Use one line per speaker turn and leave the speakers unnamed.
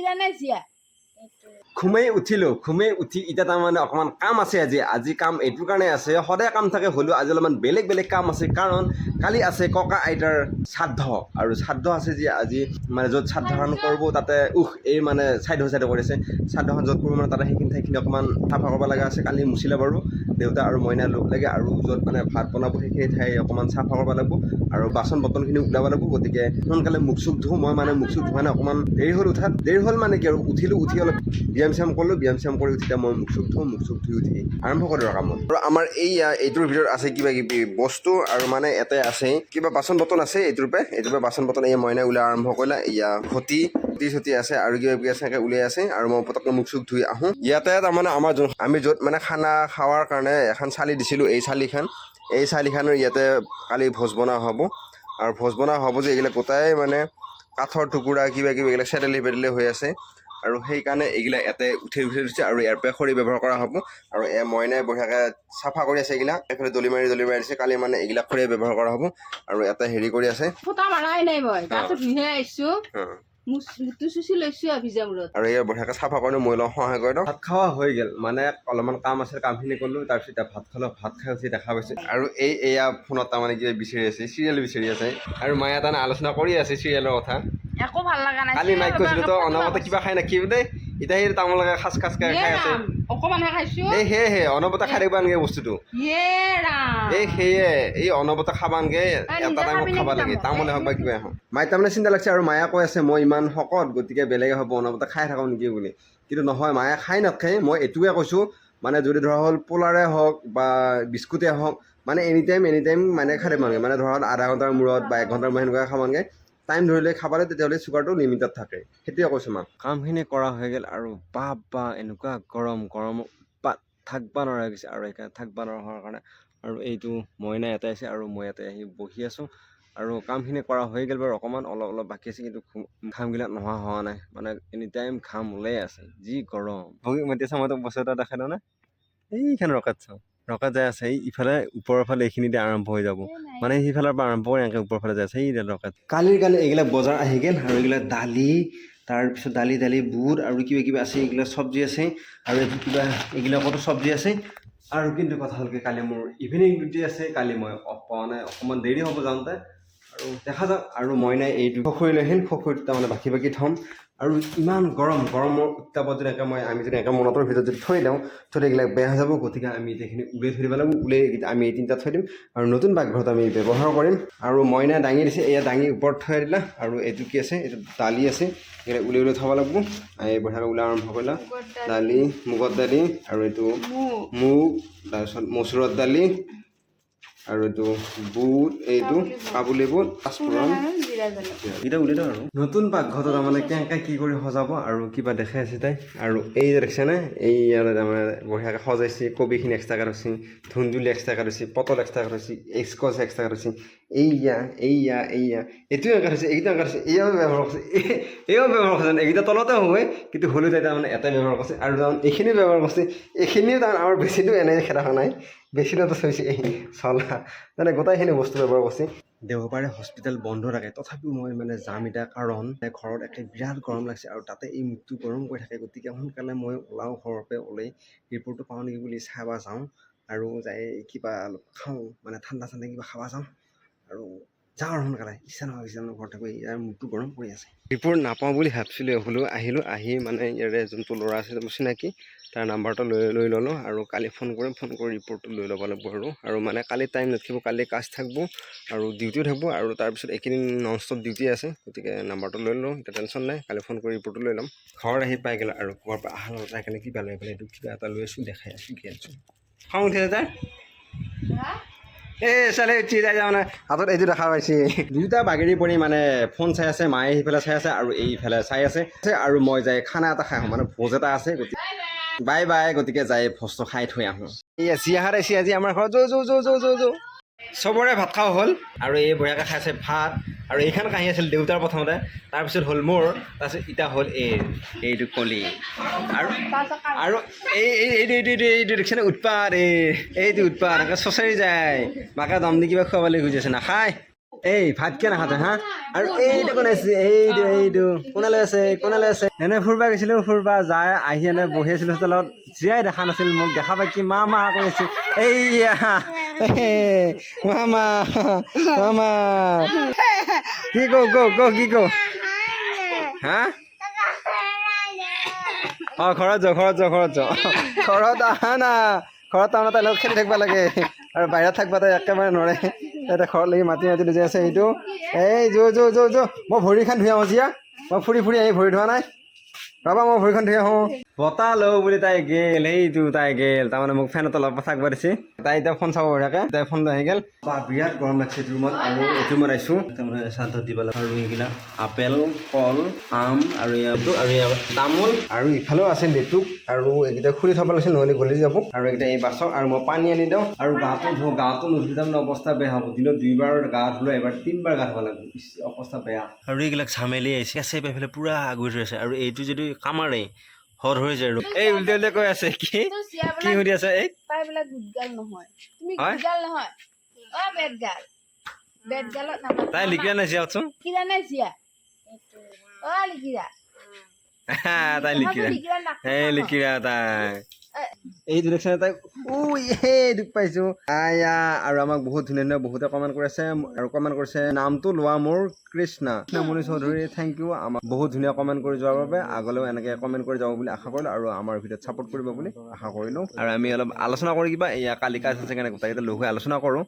কিনা নাই চিয়া
ঘুমেই উঠিলো ঘুমেই উঠি এতিয়া তাৰমানে অকণমান কাম আছে আজি আজি কাম এইটোৰ কাৰণে আছে সদায় কাম থাকে হ'লেও আজি অলপমান বেলেগ বেলেগ কাম আছে কাৰণ কালি আছে ককা আইতাৰ শ্ৰাদ্ধ আৰু শ্ৰাদ্ধ আছে যে আজি মানে য'ত শ্ৰাদ্ধখন কৰিব তাতে উহ এই মানে চাইড চাইড কৰিছে শ্ৰাদ্ধখন য'ত কৰিব মানে তাতে সেইখিনি ঠাইখিনি অকণমান চাফা কৰিব লগা আছে কালি মুচিলে বাৰু। দেউতা আৰু মইনা লগ লাগে আৰু য'ত মানে ভাত বনাব সেইখিনি ঠাই অকণমান চাফা কৰিব লাগিব আৰু বাচন বৰ্তনখিনি ওলাব লাগিব। গতিকে সোনকালে মুখ চুখ ধুওঁ মই মানে মুখ চুখ ধোৱা নাই অকণমান দেৰি হ'ল উঠাত। দেৰি হ'ল মানে কি আৰু উঠিলোঁ উঠি অলপ ব্যায়াম চ্যায়াম কৰিলোঁ। ব্যায়াম চ্যায়াম কৰি উঠি মই মুখ চুখ ধুওঁ মুখ চুখ ধুই উঠি আৰম্ভ আৰু কামত আৰু আমাৰ এইয়া এইটোৰ ভিতৰত আছে কিবা কিবি বস্তু আৰু মানে ইয়াতে আছে কিবা বাচন বৰ্তন আছে এইটোৰ পৰা এইটোৰ পৰা বাচন বৰ্তন এই মইনাই ওলাই আৰম্ভ কৰিলে। ইয়া ঘটি ঘটি চটি আছে আৰু কিবা কিবি আছে এনেকৈ ওলাই আছে আৰু মই পটককৈ মুখ চুখ ধুই আহোঁ। ইয়াতে তাৰমানে আমাৰ যোন আমি য'ত মানে খানা খাৱাৰ কাৰণে এখন চালি দিছিলোঁ এই চালিখন। এই চালিখনৰ ইয়াতে কালি ভোজ বনোৱা হ'ব। আৰু ভোজ বনোৱা হ'ব যে এইবিলাক গোটাই মানে কাঠৰ টুকুৰা কিবা কিবি এইবিলাক চেদেলি বেদেলি হৈ আছে। আৰু সেইকাৰণে এইবিলাক ইয়াতে উঠি উঠি দিছে আৰু ইয়াৰ পৰা খৰি ব্যৱহাৰ কৰা হ'ব। আৰু এ মইনাই বঢ়িয়াকৈ চাফা কৰি আছে এইবিলাক এইফালে দলি মাৰি দলি মাৰি দিছে। কালি মানে এইবিলাক খৰিয়ে ব্যৱহাৰ কৰা হ'ব। আৰু ইয়াতে হেৰি কৰি আছে।
ফুটা মাৰাই নাই মই। গাটো ধুইহে আহিছো। আৰু
এই বঢ়িয়াকৈ চাফা কৰি মই অলপ সহায় কৰি দিওঁ ভাত খোৱা হৈ গ'ল। মানে অলপমান কাম আছিল কামখিনি কৰিলোঁ তাৰপিছত এতিয়া ভাত খালোঁ ভাত খাই উঠি দেখা পাইছোঁ। আৰু এই এয়া ফোনত তাৰমানে কিবা বিচাৰি আছে চিৰিয়েল বিচাৰি আছে। আৰু মায়ে তাৰমানে আলোচনা কৰি আছে চিৰিয়েলৰ কথা।
একো ভালো লগা নাই
কালি মাইক কৈছিলোঁ তো কিবা খাই নাখিবি দেই এতিয়া সেই তামোলকে সাজ খাজকৈ খাই আছে।
অকমানহে খাইছো
এই সেয়েহে অনবতে খাই থাকিব নালাগে বস্তুটো।
ইয়ে
এই সেয়ে এই অনবতে খাবা নাগে এটা টাইমত
খাবা
লাগে
তামোল?
হওক বা কিবাই হওক। মায়ে তাৰমানে চিন্তা লাগিছে আৰু মায়ে কৈ আছে মই ইমান শকত গতিকে বেলেগে হ'ব অনবতে খাই থাকোঁ নেকি বুলি। কিন্তু নহয় মায়ে খাই নাখায় মই এইটোৱে কৈছোঁ মানে যদি ধৰা হ'ল পোলাৰে হওক বা বিস্কুটে হওক মানে এনি টাইম এনি টাইম মানে খাই থাকিব নালাগে মানে ধৰা আধা ঘণ্টাৰ মূৰত বা এক ঘণ্টাৰ মূৰত সেনেকুৱাকৈ খাব নালাগে। টাইম ধৰিলে খাবলৈ তেতিয়াহ'লে চুগাৰটো লিমিটত থাকে। সেইটোৱে কৈছোঁ মাক কামখিনি কৰা হৈ গ'ল আৰু বাপ বা এনেকুৱা গৰম গৰম উৎপাত থাকিব নোৱাৰা গৈছে আৰু সেইকাৰণে থাকিব নোৱাৰা হোৱাৰ কাৰণে। আৰু এইটো মইনা ইয়াতে আছে আৰু মই ইয়াতে আহি বহি আছোঁ। আৰু কামখিনি কৰা হৈ গ'ল বাৰু, অকণমান অলপ অলপ বাকী আছে, কিন্তু ঘুম- ঘামবিলাক নোহোৱা হোৱা নাই। মানে এনি টাইম ঘাম ওলাই আছে, যি গৰম। ভগী মাতি চাওঁ মই তোক বস্তু এটা দেখাই দিওঁ নে? এইখন ৰকেট চাওঁ। ৰকেট যাই আছে ইফালে ওপৰৰ ফালে এইখিনিতে আৰম্ভ হৈ যাব। মানে সিফালৰ পৰা আৰম্ভ কৰি এনেকৈ ওপৰৰ ফালে যাই আছে এইডাল ৰকেট কালিৰ কালি এইগিলা বজাৰ আহি গ'ল আৰু এইগিলা দালি তাৰপিছত দালি দালি বুট আৰু কিবা কিবা আছে এইগিলা চব্জি আছে আৰু এইটো কিবা এইগিলাকতো চব্জি আছে। আৰু কিন্তু কথা হ'ল কি কালি মোৰ ইভিনিং ডিউটি আছে কালি মই পোৱা নাই অকণমান দেৰি হ'ব যাওঁতে। দেখা যাওক আৰু মই নাই এইটো খখুৰি লৈ আহিল খখুৰিত তাৰমানে বাকী বাকী থ'ম। আৰু ইমান গৰম গৰমৰ উত্তাপত যদি এনেকৈ মই আমি যদি এনেকৈ মনতৰ ভিতৰত যদি থৈ দিওঁ থৈ এইবিলাক বেয়া হৈ যাব গতিকে আমি এইখিনি উলিয়াই থৈ দিব লাগিব উলিয়াই আমি এই তিনিটাত থৈ দিম। আৰু নতুন পাকঘৰত আমি ব্যৱহাৰ কৰিম। আৰু মইনা দাঙি দিছে এয়া দাঙি ওপৰত থৈ দিলা। আৰু এইটো কি আছে? এইটো দালি আছে। এইবিলাক উলিয়াই উলিয়াই থ'ব লাগিব। এই বঢ়িয়াকৈ ওলাই আৰম্ভ কৰিলা। দালি। মুগৰ দালি আৰু এইটো মুগ তাৰপিছত মচুৰৰ দালি। আৰু এইটো বুট এইটো কাবুলি বুট পাঁচফোৰণ এইকেইটা উলিয়াই আৰু। নতুন পাকঘৰটো তাৰমানে কেনেকৈ কি কৰি সজাব আৰু কিবা দেখাই আছে তাই। আৰু এই যে দেখিছেনে এই ইয়াতে তাৰমানে বঢ়িয়াকৈ সজাইছে কবিখিনি এক্সট্ৰাকৈ থৈছে ধুন্দুলি এক্সট্ৰাকৈ থৈছে পটল এক্সট্ৰাকৈ থৈছে এক্সকচ এক্সট্ৰাকৈ থৈছে এইয়া এইয়া এইয়া এইটোও এনেকৈ থৈছে এইকেইটা এনেকৈ থৈছে এয়াও ব্যৱহাৰ কৰিছে এই- এয়াও ব্যৱহাৰ কৰিছে এইকেইটা তলতে হয় কিন্তু হ'লেও তাই তাৰমানে এটাই ব্যৱহাৰ কৰিছে আৰু তাৰমানে এইখিনিও ব্যৱহাৰ কৰিছে এইখিনিও তাৰমানে আমাৰ বেছিটো এনেই খেদাখন নাই বেছিটো থৈছে এই চলা মানে গোটেইখিনি বস্তু ব্যৱহাৰ কৰিছে দেওবাৰে হস্পিটেল বন্ধ থাকে তথাপিও মই মানে যাম এতিয়া কাৰণ ঘৰত একে বিৰাট গৰম লাগিছে আৰু তাতে এই মুখটো গৰম কৰি থাকে গতিকে সোনকালে মই ওলাওঁ ঘৰৰ পৰা ওলাই ৰিপৰ্টটো পাওঁ নেকি বুলি চাব যাওঁ আৰু যাই কিবা অলপ খাওঁ মানে ঠাণ্ডা ঠাণ্ডা কিবা খাব যাওঁ। আৰু যাওঁ আৰু সোনকালে। ইচ্ছা নহয় ইচ্ছা নহয় ঘৰত থাকোঁ ইয়াৰ মুখটো গৰম কৰি আছে। ৰিপৰ্ট নাপাওঁ বুলি ভাবিছিলোঁ হ'লেও আহিলোঁ আহি মানে ইয়াৰে যোনটো ল'ৰা আছে মোৰ চিনাকি তাৰ নাম্বাৰটো লৈ লৈ ল'লোঁ আৰু কালি ফোন কৰিম ফোন কৰি ৰিপৰ্টটো লৈ ল'ব লাগিব আৰু। আৰু মানে কালি টাইম নাথাকিব কালি কাজ থাকিব আৰু ডিউটিও থাকিব আৰু তাৰপিছত এইকেইদিন নন ষ্টপ ডিউটি আছে গতিকে নাম্বাৰটো লৈ লওঁ এতিয়া টেনশ্যন নাই কালি ফোন কৰি ৰিপৰ্টটো লৈ ল'ম। ঘৰত আহি পাই গ'ল আৰু ক'ৰবাৰ পৰা অহাৰ লগত সেইকাৰণে কিবা লৈ পেলাই এইটো কিবা এটা লৈ আছোঁ দেখাই আছোঁ কি আছোঁ। খং উঠি যায় এই চালে উঠি যায় মানে হাতত এইটো দেখা পাইছে। দুয়োটা বাগেৰি পৰি মানে ফোন চাই আছে, মায়ে সিফালে চাই আছে আৰু এইফালে চাই আছে। আৰু মই যাই খানা এটা খাই আহোঁ মানে ভোজ এটা আছে গতিকে বাই বাই, গতিকে যাই ভোজটো খাই থৈ আহোঁ। এই চিয়াহাৰ আছে আজি আমাৰ ঘৰত, যৌ যৌ যৌ যৌ যৌ চবৰে ভাত খাওঁ হ'ল আৰু এই বঢ়িয়াকৈ খাইছে ভাত। আৰু এইখন কাঁহী আছিল দেউতাৰ প্ৰথমতে তাৰপিছত হ'ল মোৰ তাৰপিছত ইটা হ'ল এই, এইটো কলি। আৰু আৰু এই এই এইটো এইটো এইটো এইটো দেখিছেনে উৎপাত, এই, এইটো উৎপাত, এনেকৈ চচাৰি যায়। মাকে দম দি কিবা খুৱাবলৈ গুচি আছে, নাখায়। এই ভাত কিয় নাখাতে হা? আৰু এইটো কোন আছে এইটো এইটো কোনালৈ আছে কোনালৈ আছে। এনে ফুৰবা গৈছিলো ফুৰবা যাই আহি এনে বহি আছিলো হোটেলত জীয়াই দেখা নাছিল মোক দেখা পাই কি মা মা কৈ আছিল এইয়া মামা মামা কি কওঁ কওঁ কওঁ কি কওঁ? হা? অ ঘৰত যাওঁ ঘৰত যাওঁ ঘৰত যাওঁ। ঘৰত আহা না। ঘৰত তাৰমানে তাই লগত খেলি থাকিব লাগে। আৰু বাহিৰত থাকিব তাই একেবাৰে নোৱাৰে। তাই ঘৰত লাগি মাতি মাতি লৈ আছে এইটো। এই যো যো যো যো মই ভৰিখন ধুই আহোঁ জিয়া। মই ফুৰি ফুৰি আহি ভৰি ধোৱা নাই। ৰ'বা মই ভৰিখন ধুই আহোঁ। বতাহ লওঁ বুলি তাই গেল সেইটো তাই গেল। তাৰমানে মোক ফেনত অলপ থাকিব দিছে। তাই এতিয়া ফোন চাব থাকে তাই ফোন আহি গেল। বিৰাট গৰম লাগছে ৰুমত। আৰু এইটো ৰুমত আহিছোঁ। তাৰমানে শ্ৰাদ্ধ দিব লাগে আৰু এইবিলাক আপেল কল আম আৰু আৰু তামোল আৰু ইফালেও আছে লেটুক। আৰু এইকেইটা খুলি থব লাগিছিল নহ'লে গলি যাব। আৰু এইকেইটা এই বাছক আৰু মই পানী আনি দিওঁ। আৰু গাটো ধুওঁ গাটো নুধুলে তাৰমানে অৱস্থা বেয়া হ'ব। দিনত দুইবাৰ গা ধুলে এবাৰ তিনিবাৰ গা ধুব লাগিব। অৱস্থা বেয়া। আৰু এইবিলাক ঝামেলি আহিছে। আছে এইফালে পূৰা আগুৰি ৰৈ আছে। আৰু এইটো যদি কামাৰে হৰ হৈ যায় আৰু এই উল্টে উল্টে কৈ আছে। কি? কি সুধি আছে? এই
তাই বোলে গুদগাল নহয়। তুমি? নহয়। অ বেদগাল বেদগালত নামাত
তাই লিখিয়া নাই চিয়াচোন
লিকিৰা নাই চিয়া অ লিকিৰা
তাই লিখিয়া
লিকিৰা
এই তাই। এইটো দেখিছে তাই উই এই দুখ পাইছো। আয়া আৰু আমাক বহুত ধুনীয়া ধুনীয়া বহুতে কমেণ্ট কৰিছে আৰু কমেণ্ট কৰিছে নামটো লোৱা মোৰ কৃষ্ণা। কৃষ্ণমণি চৌধুৰী থেংক ইউ আমাক বহুত ধুনীয়া কমেণ্ট কৰি যোৱাৰ বাবে আগলৈও এনেকৈ কমেণ্ট কৰি যাব বুলি আশা কৰিলোঁ আৰু আমাৰ ভিডিঅ'ত ছাপোৰ্ট কৰিব বুলি আশা কৰিলোঁ। আৰু আমি অলপ আলোচনা কৰি কিবা এয়া কালিকা আছে কেনে গোটেইকেইটা লগ হৈ আলোচনা কৰোঁ।